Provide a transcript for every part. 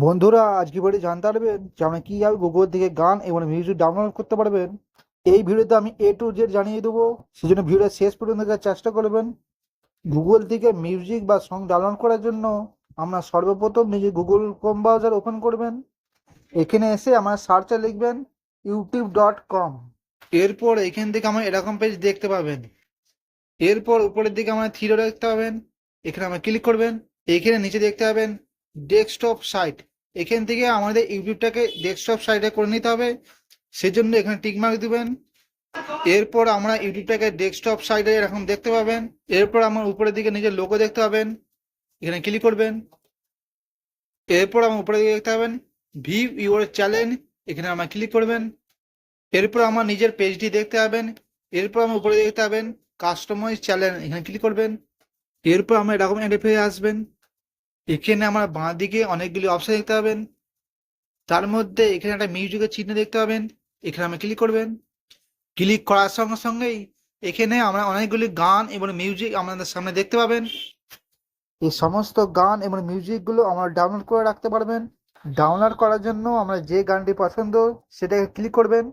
বন্ধুরা, আজকে বাড়ি জানতে পারবেন যে আপনি কীভাবে গুগল থেকে গান এবং মিউজিক ডাউনলোড করতে পারবেন। এই ভিডিওতে আমি এ টু জেড জানিয়ে দেবো। সেজন্য ভিডিওটা শেষ পর্যন্ত দেখার চেষ্টা করবেন। গুগল থেকে মিউজিক বা সং ডাউনলোড করার জন্য আমরা সর্বপ্রথম নিজে গুগল ক্রোম ব্রাউজার ওপেন করবেন। এখানে এসে আমার সার্চে লিখবেন ইউটিউব ডট কম এরপর এখান থেকে আমার এরকম পেজ দেখতে পাবেন। এরপর উপরের দিকে আমার থ্রি দেখতে পাবেন। এখানে আমরা ক্লিক করবেন। এখানে নিচে দেখতে পাবেন ডেস্কটপ সাইট এখান থেকে আমাদের ইউটিউবটাকে ডেস্কটপ সাইটে করে নিতে হবে। সেজন্য এখানে টিকমার্ক দিবেন। এরপর আমরা ইউটিউবটাকে ডেস্কটপ সাইটে এরকম দেখতে পাবেন। এরপর আমার উপরের দিকে নিজের লোগো দেখতে পাবেন। এখানে ক্লিক করবেন। এরপর আমার উপরের দিকে দেখতে পাবেন। ভিউ ইউর চ্যানেল এখানে আমরা ক্লিক করবেন। এরপর আমার নিজের পেজটি দেখতে পাবেন। এরপর আমার উপরে দেখতে পাবেন কাস্টমাইজ চ্যানেল এখানে ক্লিক করবেন। এরপর আমরা এরকম পেয়ে আসবেন। এখানে আমার বাঁ দিকে অনেকগুলি অপশন দেখতে পাবেন। তার মধ্যে এখানে একটা মিউজিকের চিহ্ন দেখতে পাবেন। এখানে আমরা ক্লিক করবেন। ক্লিক করার সঙ্গে সঙ্গেই এখানে আমরা অনেকগুলি গান এবং মিউজিক আমাদের সামনে দেখতে পাবেন। এই সমস্ত গান এবং মিউজিকগুলো আমরা ডাউনলোড করে রাখতে পারবেন। ডাউনলোড করার জন্য আমরা যে গানটি পছন্দ সেটাকে ক্লিক করবেন।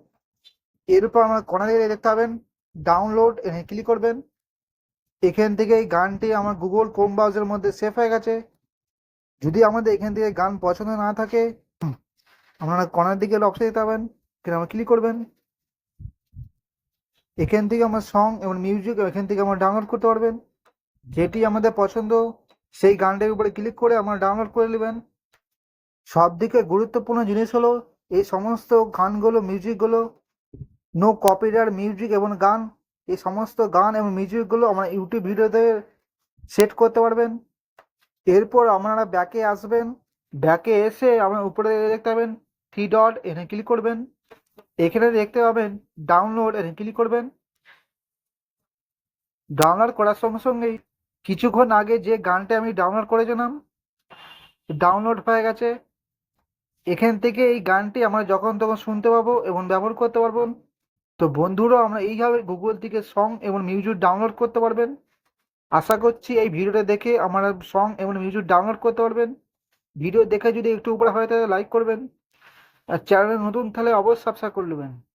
এরপর আমরা কর্নারে দেখতে পাবেন। ডাউনলোড এখানে ক্লিক করবেন। এখান থেকে এই গানটি আমার গুগল ক্রোম ব্রাউজারের মধ্যে সেভ হয়ে গেছে। যদি আমাদের এখান থেকে গান পছন্দ না থাকে আপনারা কর্নার দিকে অপশন দিতে পাবেন এখানে ক্লিক করবেন। এখান থেকে আমার সং এবং মিউজিক এখান থেকে আমরা ডাউনলোড করতে পারবেন। যেটি আমাদের পছন্দ, সেই গানটির উপরে ক্লিক করে আমরা ডাউনলোড করে নেবেন। সব থেকে গুরুত্বপূর্ণ জিনিস হলো, এই সমস্ত গানগুলো মিউজিকগুলো নো কপিরাইট মিউজিক এবং গান, এই সমস্ত গান এবং মিউজিকগুলো আমরা ইউটিউব ভিডিওতে সেট করতে পারবেন। এরপর আপনারা ব্যাকে আসবেন। ব্যাকে এসে আপনার উপরে দেখতে পাবেন থ্রি ডট এনে ক্লিক করবেন। এখানে দেখতে পাবেন ডাউনলোড এনে ক্লিক করবেন। ডাউনলোড করার সঙ্গে সঙ্গেই কিছুক্ষণ আগে যে গানটা আমি ডাউনলোড করেছিলাম ডাউনলোড হয়ে গেছে। এখান থেকে এই গানটি আমরা যখন তখন শুনতে পাবো এবং ব্যবহার করতে পারব। তো বন্ধুরা, আমরা এইভাবে গুগল থেকে সং এবং মিউজিক ডাউনলোড করতে পারবেন। আশা করছি এই ভিডিওটা দেখে আমার সং এবং মিউজিক ডাউনলোড করতে পারবেন। ভিডিও দেখে যদি একটু উপরে হয় তাহলে লাইক করবেন। আর চ্যানেলে নতুন তাহলে অবশ্যই সাবস্ক্রাইব করে নেবেন।